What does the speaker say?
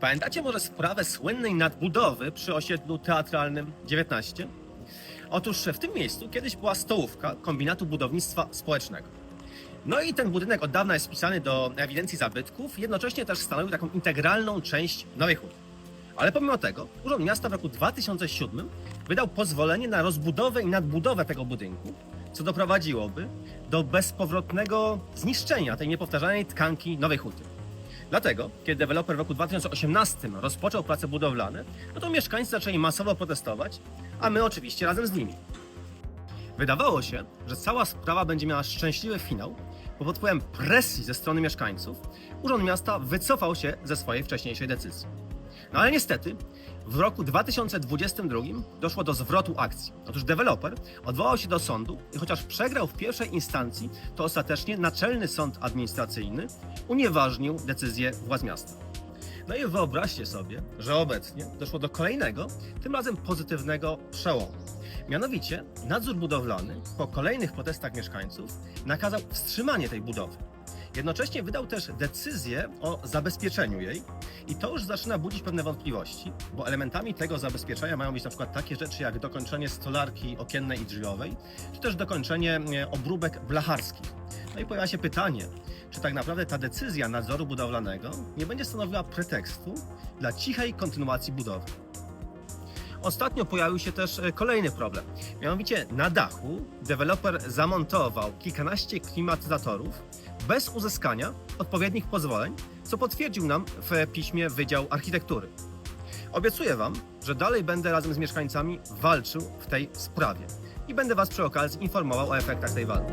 Pamiętacie może sprawę słynnej nadbudowy przy osiedlu teatralnym 19? Otóż w tym miejscu kiedyś była stołówka kombinatu budownictwa społecznego. No i ten budynek od dawna jest wpisany do ewidencji zabytków, jednocześnie też stanowił taką integralną część Nowej Huty. Ale pomimo tego Urząd Miasta w roku 2007 wydał pozwolenie na rozbudowę i nadbudowę tego budynku, co doprowadziłoby do bezpowrotnego zniszczenia tej niepowtarzalnej tkanki Nowej Huty. Dlatego, kiedy deweloper w roku 2018 rozpoczął prace budowlane, no to mieszkańcy zaczęli masowo protestować, a my oczywiście razem z nimi. Wydawało się, że cała sprawa będzie miała szczęśliwy finał, bo pod wpływem presji ze strony mieszkańców Urząd Miasta wycofał się ze swojej wcześniejszej decyzji. No ale niestety w roku 2022 doszło do zwrotu akcji. Otóż deweloper odwołał się do sądu i chociaż przegrał w pierwszej instancji, to ostatecznie Naczelny Sąd Administracyjny unieważnił decyzję władz miasta. No i wyobraźcie sobie, że obecnie doszło do kolejnego, tym razem pozytywnego przełomu. Mianowicie nadzór budowlany po kolejnych protestach mieszkańców nakazał wstrzymanie tej budowy. Jednocześnie wydał też decyzję o zabezpieczeniu jej i to już zaczyna budzić pewne wątpliwości, bo elementami tego zabezpieczenia mają być na przykład takie rzeczy jak dokończenie stolarki okiennej i drzwiowej, czy też dokończenie e, obróbek blacharskich. No i pojawia się pytanie, czy tak naprawdę ta decyzja nadzoru budowlanego nie będzie stanowiła pretekstu dla cichej kontynuacji budowy. Ostatnio pojawił się też e, kolejny problem. Mianowicie na dachu deweloper zamontował kilkanaście klimatyzatorów bez uzyskania odpowiednich pozwoleń, co potwierdził nam w piśmie Wydział Architektury. Obiecuję Wam, że dalej będę razem z mieszkańcami walczył w tej sprawie i będę Was przy okazji informował o efektach tej walki.